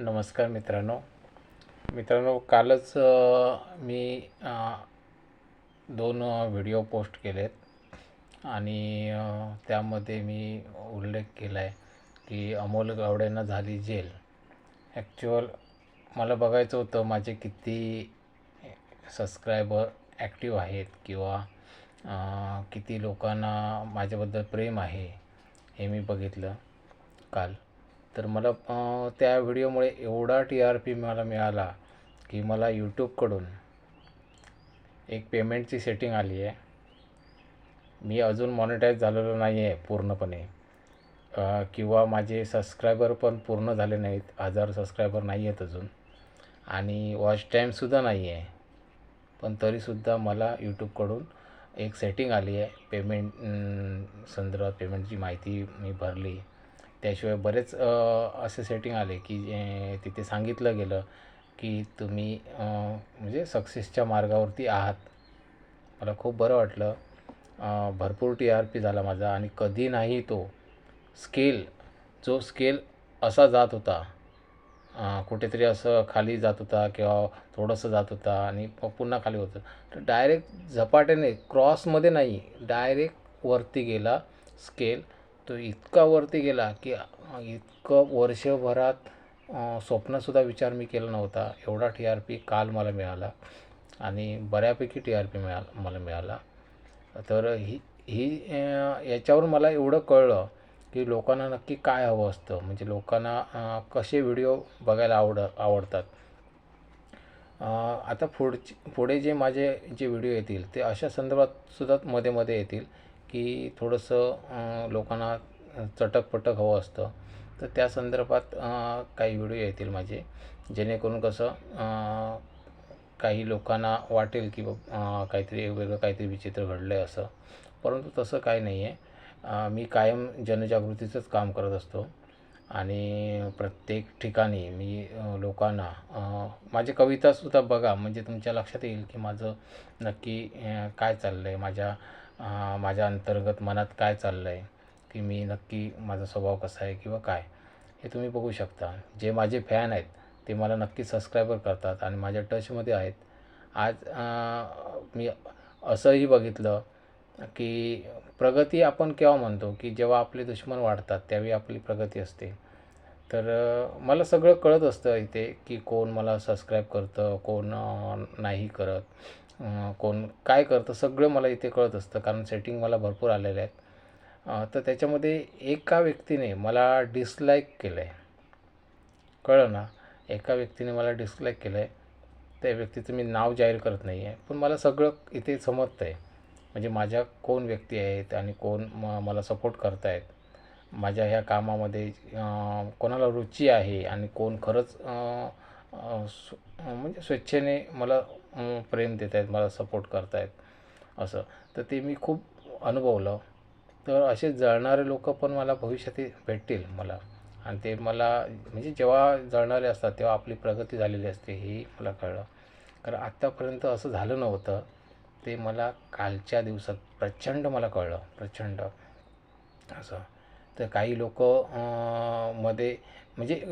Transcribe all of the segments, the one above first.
नमस्कार मित्रांनो. मित्रांनो कालच मी दोन व्हिडिओ पोस्ट केलेत. आणि त्यामध्ये मी उल्लेख केला आहे की अमोल गावड्यांना झाली जेल. ॲक्च्युअल मला बघायचं होतं माझे किती सबस्क्रायबर ॲक्टिव्ह आहेत किंवा किती लोकांना माझ्याबद्दल प्रेम आहे हे मी बघितलं काल. तर मला त्या व्हिडिओमुळे एवढा टी आर पी मला मिळाला की मला यूट्यूबकडून एक पेमेंटची सेटिंग आली आहे. मी अजून मॉनिटाईज झालेलो नाही आहे पूर्णपणे किंवा माझे सबस्क्रायबर पण पूर्ण झाले नाहीत. हजार सबस्क्रायबर नाही आहेत अजून. आणि वॉच टाईमसुद्धा नाही आहे पण तरीसुद्धा मला यूट्यूबकडून एक सेटिंग आली आहे. पेमेंट संदर्भात पेमेंटची माहिती मी भरली. त्याशिवाय बरेच असे सेटिंग आले की तिथे सांगितलं गेलं की तुम्ही म्हणजे सक्सेसच्या मार्गावरती आहात. मला खूप बरं वाटलं. भरपूर टी आर पी झाला माझा आणि कधी नाही तो स्केल जो स्केल असा जात होता कुठेतरी असं खाली जात होता किंवा थोडंसं जात होता आणि पुन्हा खाली होतं तर डायरेक्ट झपाट्याने क्रॉसमध्ये नाही डायरेक्ट वरती गेला स्केल तो इतका वरती गेला की इतकं वर्षभरात स्वप्नसुद्धा विचार मी केला नव्हता. एवढा टी आर पी काल मला मिळाला आणि बऱ्यापैकी टी आर पी मिळाला मला मिळाला. तर ही ही याच्यावरून मला एवढं कळलं की लोकांना नक्की काय हवं असतं. म्हणजे लोकांना कसे व्हिडिओ बघायला आवड आवडतात. आता पुढचे पुढे जे माझे जे व्हिडिओ येतील ते अशा संदर्भात सुद्धा मध्ये मध्ये येतील. की थोडंसं लोकांना चटकपटक हवं असतं. तर त्या संदर्भात काही व्हिडिओ येतील माझे. जेणेकरून कसं काही लोकांना वाटेल की काहीतरी वेगळं काहीतरी विचित्र घडलं आहे असं. परंतु तसं काही नाही आहे मी कायम जनजागृतीचंच काम करत असतो. आणि प्रत्येक ठिकाणी मी लोकांना माझी कवितासुद्धा बघा. म्हणजे तुमच्या लक्षात येईल की माझं नक्की काय चाललं आहे माझ्या माझ्या अंतर्गत मनात काय चाललं आहे की मी नक्की माझा स्वभाव कसा आहे किंवा काय हे तुम्ही बघू शकता. जे माझे फॅन आहेत ते मला नक्की सबस्क्रायबर करतात आणि माझ्या टचमध्ये आहेत. आज मी असंही बघितलं की प्रगती आपण केव्हा म्हणतो की जेव्हा आपले दुश्मन वाढतात त्यावेळी आपली प्रगती असते. तर मला सगळं कळत असतं इथे की कोण मला सबस्क्राईब करतं कोण नाही करत. कोण काय करतं सगळं मला इथे कळत असतं कारण सेटिंग मला भरपूर आलेल्या आहेत. तर त्याच्यामध्ये एका व्यक्तीने मला डिसलाईक केलं आहे कळलं ना? एका व्यक्तीने मला डिसलाईक केलं आहे त्या व्यक्तीचं मी नाव जाहीर करत नाही आहे पण मला सगळं इथे समजतं आहे म्हणजे माझ्या कोण व्यक्ती आहेत आणि कोण म मला सपोर्ट करत आहेत माझ्या ह्या कामामध्ये कोणाला रुची आहे आणि कोण खरंच म्हणजे स्वेच्छेने मला हो, प्रेम देत आहेत मला सपोर्ट करत आहेत असं. तर ते मी खूप अनुभवलं. तर असे जळणारे लोक पण मला भविष्यात भेटतील मला. आणि ते मला म्हणजे जेव्हा जळणारे असतात तेव्हा आपली प्रगती झालेली असते हे मला कळलं. कारण आत्तापर्यंत असं झालं नव्हतं. ते मला कालच्या दिवसात प्रचंड मला कळलं प्रचंड. असं. तर काही लोक मध्ये म्हणजे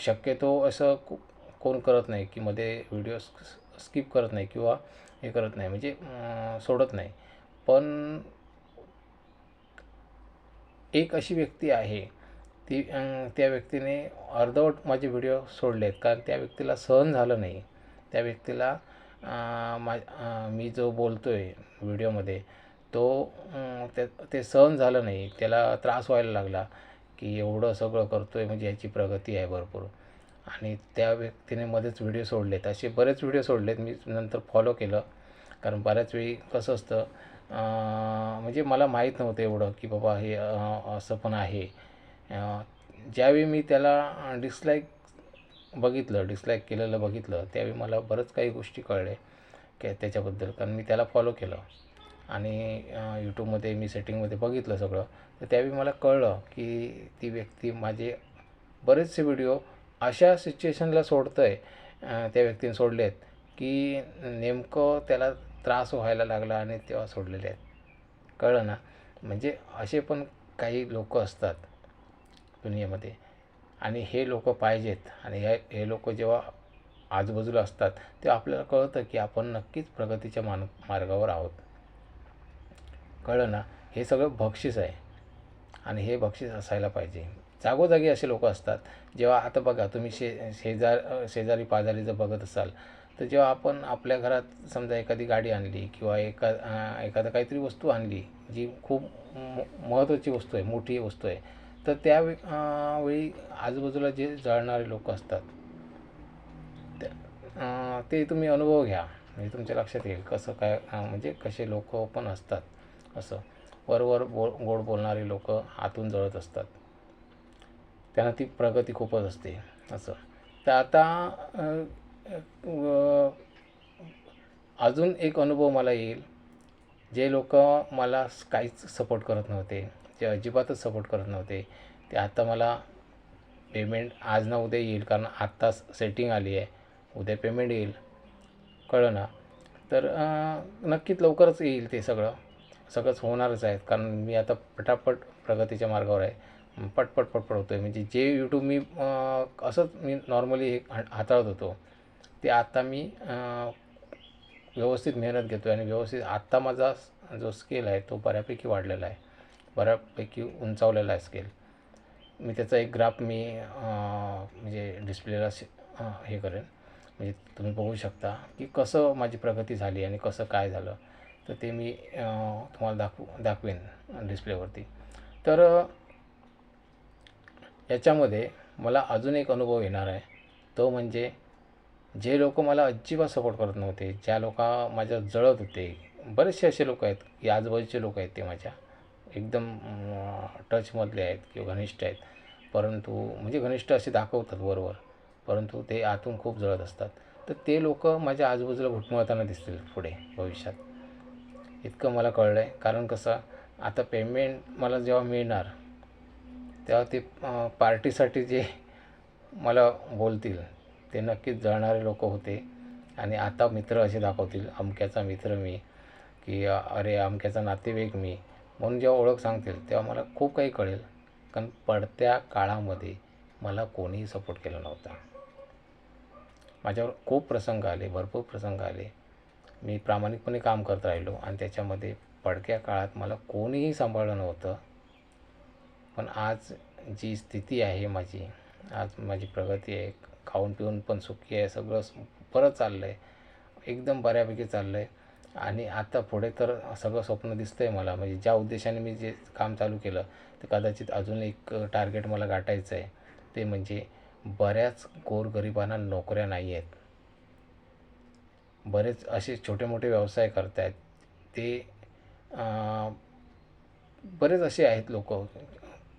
शक्यतो असं कोण करत नाही की मध्ये व्हिडिओ स्किप करत नाही किंवा हे करत नाही म्हणजे सोडत नाही. पण एक अशी व्यक्ती आहे ती त्या व्यक्तीने अर्धवट माझे व्हिडिओ सोडले आहेत कारण त्या व्यक्तीला सहन झालं नाही. त्या व्यक्तीला मा मी जो बोलतो आहे व्हिडिओमध्ये तो ते ते सहन झालं नाही. त्याला त्रास व्हायला लागला की एवढं सगळं करतो आहे म्हणजे याची प्रगती आहे भरपूर. आणि त्या व्यक्तीने मध्येच व्हिडिओ सोडलेत. असे बरेच व्हिडिओ सोडलेत. मी नंतर फॉलो केलं. कारण बऱ्याच वेळी कसं असतं म्हणजे मला माहीत नव्हतं एवढं की बाबा हे असं पण आहे. ज्यावेळी मी त्याला डिसलाईक बघितलं डिसलाईक केलेलं बघितलं त्यावेळी मला बरंच काही गोष्टी कळले की त्याच्याबद्दल. कारण मी त्याला फॉलो केलं. आणि यूट्यूबमध्ये मी सेटिंगमध्ये बघितलं सगळं. तर त्यावेळी मला कळलं की ती व्यक्ती माझे बरेचसे व्हिडिओ अशा सिच्युएशनला सोडतं आहे त्या व्यक्तीने सोडले आहेत की नेमकं त्याला त्रास व्हायला लागला आणि तेव्हा सोडलेले आहेत. कळलं ना? म्हणजे असे पण काही लोक असतात दुनियेमध्ये आणि हे लोक पाहिजेत आणि हे हे लोक जेव्हा आजूबाजूला असतात तेव्हा आपल्याला कळतं की आपण नक्कीच प्रगतीच्या मान मार्गावर आहोत. कळलं ना? हे सगळं बक्षीस आहे आणि हे बक्षीस असायला पाहिजे. जागोजागी असे लोक असतात. जेव्हा आता बघा तुम्ही शे शेजार शेजारी पाजारी जर बघत असाल तर जेव्हा आपण आपल्या घरात समजा एखादी गाडी आणली किंवा एका एखादं काहीतरी वस्तू आणली जी खूप म महत्त्वाची वस्तू आहे मोठी वस्तू आहे तर त्या वेळी आजूबाजूला जे जळणारे लोक असतात त्या ते तुम्ही अनुभव घ्या. म्हणजे तुमच्या लक्षात येईल कसं काय म्हणजे कसे लोक पण असतात असं. वरवर बो गोड बोलणारे लोक आतून जळत असतात. त्यांना ती प्रगती खूपच असते असं. तर आता अजून एक अनुभव मला येईल. जे लोक मला काहीच सपोर्ट करत नव्हते जे अजिबातच सपोर्ट करत नव्हते ते आता मला पेमेंट आज ना उद्या येईल कारण आत्ता सेटिंग आली आहे. उद्या पेमेंट येईल. कळलं ना? तर नक्कीच लवकरच येईल ते सगळं. सगळंच होणारच आहे कारण मी आता पटापट प्रगतीच्या मार्गावर आहे. पटपट पटपट होतो आहे म्हणजे जे यूट्यूब मी असंच मी नॉर्मली हे हाताळत होतो ते आत्ता मी व्यवस्थित मेहनत घेतो आहे आणि व्यवस्थित आत्ता माझा जो स्केल आहे तो बऱ्यापैकी वाढलेला आहे. बऱ्यापैकी उंचावलेला आहे स्केल मी त्याचा एक ग्राफ मी म्हणजे डिस्प्लेला हे करेन. म्हणजे तुम्ही बघू शकता की कसं माझी प्रगती झाली आणि कसं काय झालं. तर ते मी तुम्हाला दाखवू दाखवेन डिस्प्लेवरती तर याच्यामध्ये मला अजून एक अनुभव येणार आहे. तो म्हणजे जे लोक मला अजिबात सपोर्ट करत नव्हते ज्या लोक माझ्या जळत होते बरेचसे असे लोक आहेत की आजूबाजूचे लोक आहेत ते माझ्या. एकदम टचमधले आहेत किंवा घनिष्ठ आहेत. परंतु म्हणजे घनिष्ठ असे दाखवतात बरोबर परंतु ते आतून खूप जळत असतात. तर ते लोक माझ्या आजूबाजूला घुटमळताना दिसतील पुढे भविष्यात. इतकं मला कळलं आहे कारण कसं आता पेमेंट मला जेव्हा मिळणार तेव्हा ते पार्टीसाठी जे मला बोलतील ते नक्कीच जळणारे लोक होते. आणि आता मित्र असे दाखवतील अमक्याचा मित्र मी की अरे अमक्याचा नातेवाईक मी म्हणून जेव्हा ओळख सांगतील तेव्हा मला खूप काही कळेल. कारण पडत्या काळामध्ये मला कोणीही सपोर्ट केला नव्हता. माझ्यावर खूप प्रसंग आले भरपूर प्रसंग आले. मी प्रामाणिकपणे काम करत राहिलो आणि त्याच्यामध्ये पडक्या काळात मला कोणीही सांभाळलं नव्हतं. पण आज जी स्थिती आहे माझी आज माझी प्रगती आहे खाऊन पिऊन पण सुखी आहे सगळं बरं चाललं आहे एकदम बऱ्यापैकी चाललं आहे आणि आता पुढे तर सगळं स्वप्न दिसतं आहे मला. म्हणजे ज्या उद्देशाने मी जे काम चालू केलं ते कदाचित अजून एक टार्गेट मला गाठायचं आहे. ते म्हणजे बऱ्याच गोरगरिबांना नोकऱ्या नाही आहेत. बरेच असे छोटे मोठे व्यवसाय करत आहेत ते बरेच असे आहेत लोक.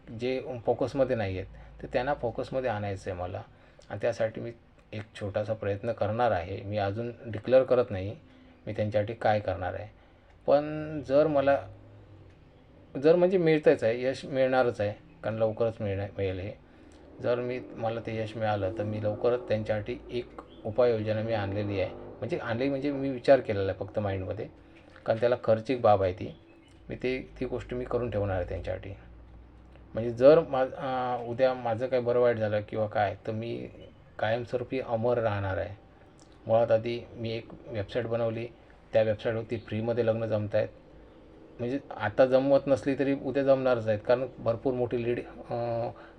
जे फोकसमध्ये नाही आहेत तर त्यांना फोकसमध्ये आणायचं आहे मला. आणि त्यासाठी मी एक छोटासा प्रयत्न करणार आहे. मी अजून डिक्लेअर करत नाही मी त्यांच्यासाठी काय करणार आहे. पण जर मला जर म्हणजे मिळतंच आहे यश मिळणारच आहे कारण लवकरच मिळणार मिळेल हे. जर मी मला ते यश मिळालं तर मी लवकरच त्यांच्यासाठी एक उपाययोजना मी आणलेली आहे. म्हणजे आणली म्हणजे मी विचार केलेला आहे फक्त माइंडमध्ये कारण त्याला खर्चिक बाब आहे ती. मी ते ती गोष्ट मी करून ठेवणार आहे त्यांच्यासाठी. म्हणजे जर मा उद्या माझं काय बरं वाईट झालं किंवा काय तर मी कायमस्वरूपी अमर राहणार आहे. मुळात आधी मी एक वेबसाईट बनवली. त्या वेबसाईटवरती फ्रीमध्ये लग्न जमत आहेत. म्हणजे आता जमवत नसली तरी उद्या जमणारच आहेत. कारण भरपूर मोठी लीड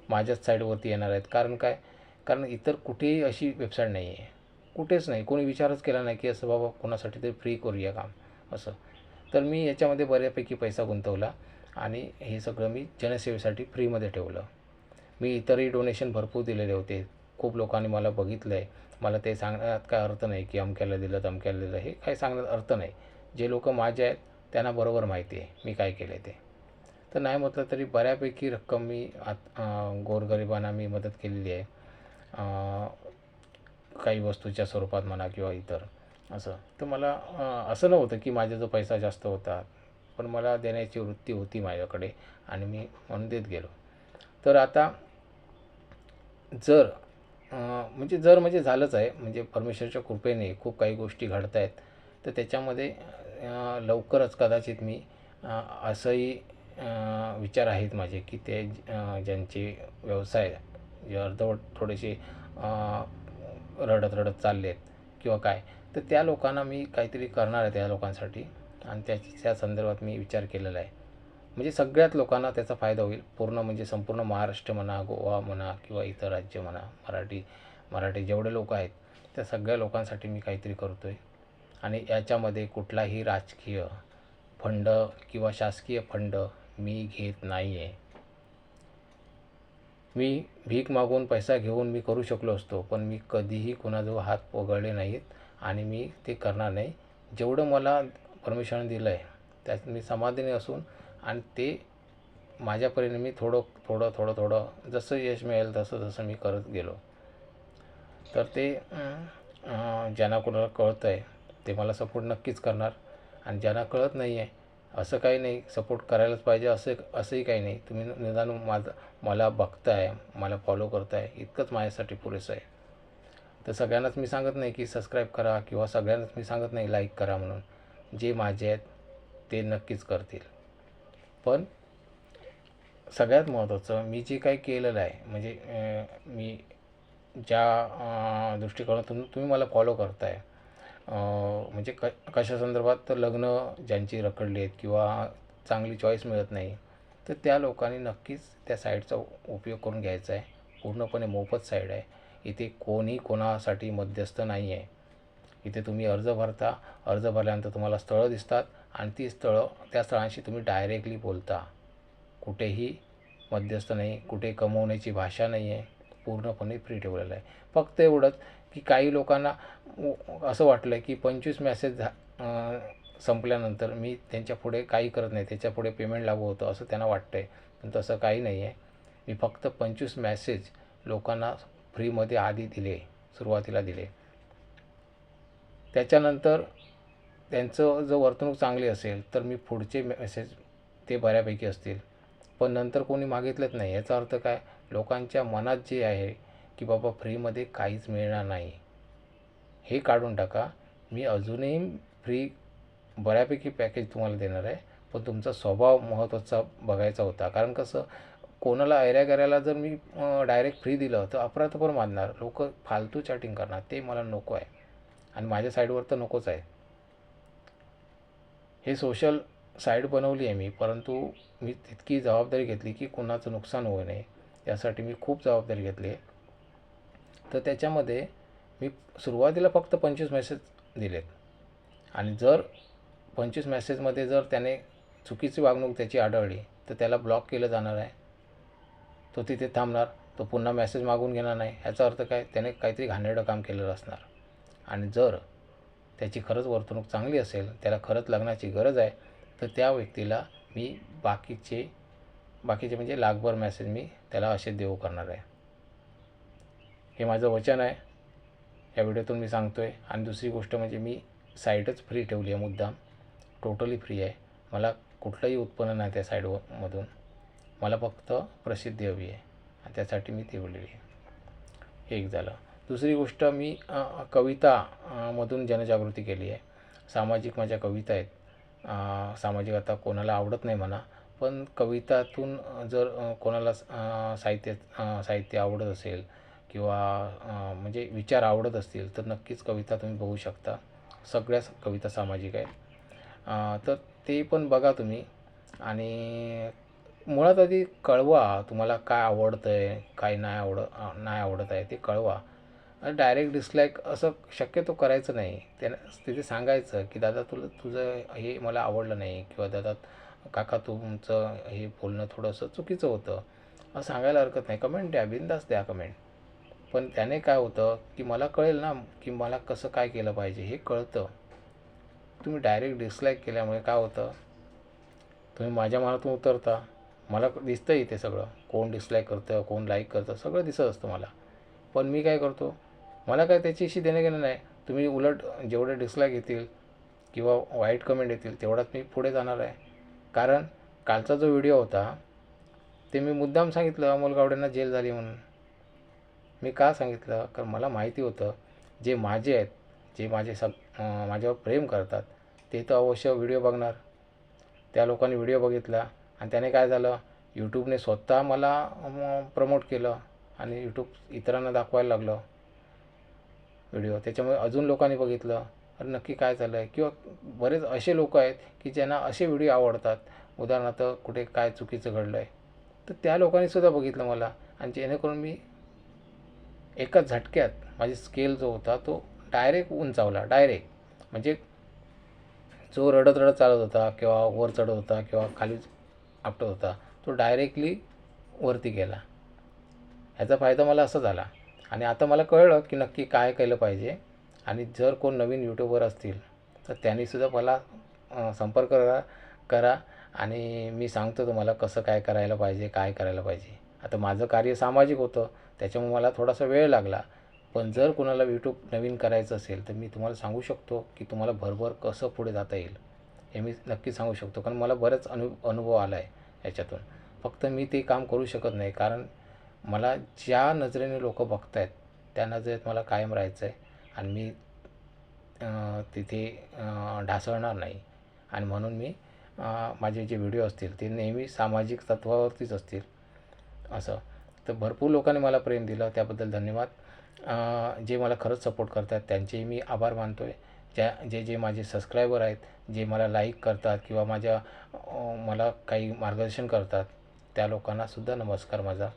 माझ्याच साईडवरती येणार आहेत. कारण काय? कारण इतर कुठेही अशी वेबसाईट नाही आहे कुठेच नाही. कोणी विचारच केला नाही की असं बाबा कोणासाठी तरी फ्री करूया काम. असं. तर मी याच्यामध्ये बऱ्यापैकी पैसा गुंतवला. आणि हे सगळं मी जनसेवेसाठी फ्रीमध्ये ठेवलं. मी इतरही डोनेशन भरपूर दिलेले होते. खूप लोकांनी मला बघितलं आहे मला ते सांगण्यात काय अर्थ नाही की अमक्याला दिलं तमक्याला दिलं. हे काही सांगण्यात अर्थ नाही. जे लोक माझे आहेत त्यांना बरोबर माहिती आहे मी काय केलं आहे ते. तर नाही म्हटलं तरी बऱ्यापैकी रक्कम मी आत गोरगरिबांना मी मदत केलेली आहे. काही वस्तूच्या स्वरूपात म्हणा किंवा इतर. असं. तर मला असं नव्हतं की माझा जो पैसा जास्त होता पण मला देण्याची वृत्ती होती माझ्याकडे आणि मी म्हणून देत गेलो. तर आता जर म्हणजे जर म्हणजे झालंच आहे म्हणजे परमेश्वरच्या कृपेने खूप काही गोष्टी घडत आहेत तर त्याच्यामध्ये लवकरच कदाचित मी असंही विचार आहेत माझे की ते ज्यांचे व्यवसाय जे अर्धवट थोडेसे रडत रडत चालले आहेत किंवा काय तर त्या लोकांना मी काहीतरी करणार आहे त्या लोकांसाठी. आणि त्या त्या संदर्भात मी विचार केलेला आहे. म्हणजे सगळ्यात लोकांना त्याचा फायदा होईल. पूर्ण म्हणजे संपूर्ण महाराष्ट्र म्हणा गोवा म्हणा किंवा इतर राज्य म्हणा मराठी मराठी जेवढे लोक आहेत त्या सगळ्या लोकांसाठी मी काहीतरी करतो आहे आणि याच्यामध्ये कुठलाही राजकीय फंड किंवा शासकीय फंड मी घेत नाही आहे मी भीक मागून पैसा घेऊन मी करू शकलो असतो पण मी कधीही कोणाजवळ हात पगळले नाहीत आणि मी ते करणार नाही. जेवढं मला परमिशन दिलं आहे त्यात मी समाधानी असून आणि ते माझ्यापरीने मी थोडं थोडं थोडं थोडं जसं यश मिळेल तसं तसं मी करत गेलो. तर ते ज्यांना कोणाला कळतं आहे ते मला सपोर्ट नक्कीच करणार. आणि ज्यांना कळत नाही आहे असं काही नाही. सपोर्ट करायलाच पाहिजे असं असंही काही नाही. तुम्ही निदान माझं मला बघताय मला फॉलो करताय. इतकंच माझ्यासाठी पुरेसं आहे. तर सगळ्यांनाच मी सांगत नाही की सबस्क्राईब करा किंवा सगळ्यांनाच मी सांगत नाही लाईक करा म्हणून. जे माझे आहेत ते नक्कीच करतील. पण सगळ्यात महत्त्वाचं मी जे काही केलेलं आहे म्हणजे मी ज्या दृष्टिकोनातून तुम्ही मला फॉलो करताय म्हणजे क कशा संदर्भात तर लग्न ज्यांची रखडली आहेत किंवा चांगली चॉईस मिळत नाही तर त्या लोकांनी नक्कीच त्या साईडचा उपयोग करून घ्यायचा आहे. पूर्णपणे मोफत साईड आहे. इथे कोणी कोणासाठी मध्यस्थ नाही आहे इथे तुम्ही अर्ज भरता अर्ज भरल्यानंतर तुम्हाला स्थळं दिसतात आणि ती स्थळं त्या स्थळांशी तुम्ही डायरेक्टली बोलता. कुठेही मध्यस्थ नाही कुठे कमवण्याची भाषा नाही आहे पूर्णपणे फ्री ठेवलेलं आहे. फक्त एवढंच की काही लोकांना असं वाटलं की पंचवीस मॅसेज झा संपल्यानंतर मी त्यांच्या पुढे काही करत नाही त्याच्या पुढे पेमेंट लागू होतं असं त्यांना वाटतं आहे पण तसं काही नाही आहे मी फक्त पंचवीस मॅसेज लोकांना फ्रीमध्ये आधी दिले सुरुवातीला दिले. त्याच्यानंतर त्यांचं जर वर्तणूक चांगली असेल तर मी पुढचे मेसेज ते बऱ्यापैकी असतील. पण नंतर कोणी मागितलंच नाही. याचा अर्थ काय? लोकांच्या मनात जे आहे की बाबा फ्रीमध्ये काहीच मिळणार नाही हे काढून टाका. मी अजूनही फ्री बऱ्यापैकी पॅकेज तुम्हाला देणार आहे. पण तुमचा स्वभाव महत्त्वाचा बघायचा होता. कारण कसं? कोणाला ऐऱ्या करायला जर मी डायरेक्ट फ्री दिलं तर अपराधपर मानणार लोक फालतू चॅटिंग करणार. ते मला नको आहे. आणि माझ्या साईडवर तर नकोच आहे. हे सोशल साईट बनवली आहे मी परंतु मी तितकी जबाबदारी घेतली की कोणाचं नुकसान होऊ नये यासाठी मी खूप जबाबदारी घेतली आहे. तर त्याच्यामध्ये मी सुरुवातीला फक्त पंचवीस मेसेज दिलेत. आणि जर पंचवीस मेसेजमध्ये जर त्याने चुकीची वागणूक त्याची आढळली तर त्याला ब्लॉक केलं जाणार आहे. तो तिथे थांबणार तो पुन्हा मेसेज मागून घेणार नाही याचा अर्थ काय? त्याने काहीतरी घाणेरडं काम केलेलं असणार. आणि जर त्याची खरंच वर्तणूक चांगली असेल त्याला खरंच लग्नाची गरज आहे तर त्या व्यक्तीला मी बाकीचे बाकीचे म्हणजे लाखभर मेसेज मी त्याला असे देऊ करणार आहे. हे माझं वचन आहे. या व्हिडिओतून मी सांगतो आहे आणि दुसरी गोष्ट म्हणजे मी साईटच फ्री ठेवली आहे मुद्दाम. टोटली फ्री आहे. मला कुठलंही उत्पन्न नाही त्या साईडमधून मला फक्त प्रसिद्धी हवी आहे. आणि त्यासाठी मी ती ठेवलेली आहे. एक झालं. दुसरी गोष्ट मी कविता मधून जनजागृती केली आहे. सामाजिक माझ्या कविता आहेत. सामाजिक आता कोणाला आवडत नाही म्हणा पण कवितातून जर कोणाला साहित्य साहित्य आवडत असेल किंवा म्हणजे विचार आवडत असतील तर नक्कीच कविता तुम्ही बघू शकता. सगळ्याच कविता सामाजिक आहेत. तर ते पण बघा तुम्ही. आणि मुळात आधी कळवा तुम्हाला काय आवडतं आहे काय नाही आवड नाही आवडत आहे ते कळवा. डायरेक्ट डिसलाईक असं शक्यतो करायचं नाही. त्यानं तिथे सांगायचं की दादा तुला तुझं हे मला आवडलं नाही किंवा दादा काका तुमचं हे बोलणं थोडंसं चुकीचं होतं. असं सांगायला हरकत नाही. कमेंट द्या बिंदास द्या कमेंट पण त्याने काय होतं की मला कळेल ना की मला कसं काय केलं पाहिजे हे कळतं. तुम्ही डायरेक्ट डिसलाईक केल्यामुळे काय होतं? तुम्ही माझ्या मनातून उतरता. मला दिसतं इथे सगळं. कोण डिसलाईक करतं कोण लाईक करतं सगळं दिसत असतं मला. पण मी काय करतो? मला काय त्याच्याशी देणं घेणं नाही. तुम्ही उलट जेवढे डिसलाईक येतील किंवा वाईट कमेंट येतील तेवढाच मी पुढे जाणार आहे. कारण कालचा जो व्हिडिओ होता ते मी मुद्दाम सांगितलं अमोल गावडेंना जेल झाली म्हणून. मी का सांगितलं? कारण मला माहिती होतं जे माझे आहेत जे माझे सग माझ्यावर प्रेम करतात ते तर अवश्य व्हिडिओ बघणार. त्या लोकांनी व्हिडिओ बघितला आणि त्याने काय झालं? यूट्यूबने स्वतः मला प्रमोट केलं आणि यूट्यूब इतरांना दाखवायला लागलं. व्हिडिओ त्याच्यामुळे अजून लोकांनी बघितलं अरे नक्की काय चाललं आहे किंवा बरेच असे लोक आहेत की ज्यांना असे व्हिडिओ आवडतात. उदाहरणार्थ कुठे काय चुकीचं घडलं आहे तर त्या लोकांनीसुद्धा बघितलं मला. आणि जेणेकरून मी एका झटक्यात माझी स्केल जो होता तो डायरेक्ट उंचावला. डायरेक्ट म्हणजे जो रडत रडत चालत होता किंवा वर चढत होता किंवा खाली आपटत होता तो डायरेक्टली वरती गेला. ह्याचा फायदा मला असा झाला. आणि आता मला कळलं की नक्की काय केलं पाहिजे. आणि जर कोण नवीन यूट्यूबर असतील तर त्यांनीसुद्धा मला संपर्क करा करा. आणि मी सांगतो तुम्हाला कसं काय करायला पाहिजे काय करायला पाहिजे. आता माझं कार्य सामाजिक होतं त्याच्यामुळे मला थोडासा वेळ लागला. पण जर कोणाला यूट्यूब नवीन करायचं असेल तर मी तुम्हाला सांगू शकतो की तुम्हाला भरभर कसं पुढे जाता येईल. हे मी नक्की सांगू शकतो कारण मला बरेच अनु अनुभव आला आहे याच्यातून. फक्त मी ते काम करू शकत नाही कारण मला ज्या नजरेने लोक बघत आहेत त्या नजरेत मला कायम राहायचं आहे आणि मी तिथे ढासळणार नाही. आणि म्हणून मी माझे जे व्हिडिओ असतील ते नेहमी सामाजिक तत्वावरतीच असतील. असं. तर भरपूर लोकांनी मला प्रेम दिलं त्याबद्दल धन्यवाद. जे मला खरंच सपोर्ट करतात त्यांचेही मी आभार मानतो आहे ज्या जे जे माझे सबस्क्रायबर आहेत जे मला लाईक करतात किंवा माझ्या मला काही मार्गदर्शन करतात त्या लोकांनासुद्धा नमस्कार माझा.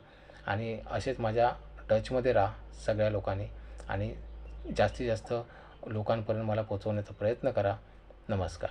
आणि असेच माझ्या टचमध्ये राहा सगळ्या लोकांनी. आणि जास्तीत जास्त लोकांपर्यंत मला पोचवण्याचा प्रयत्न करा. नमस्कार.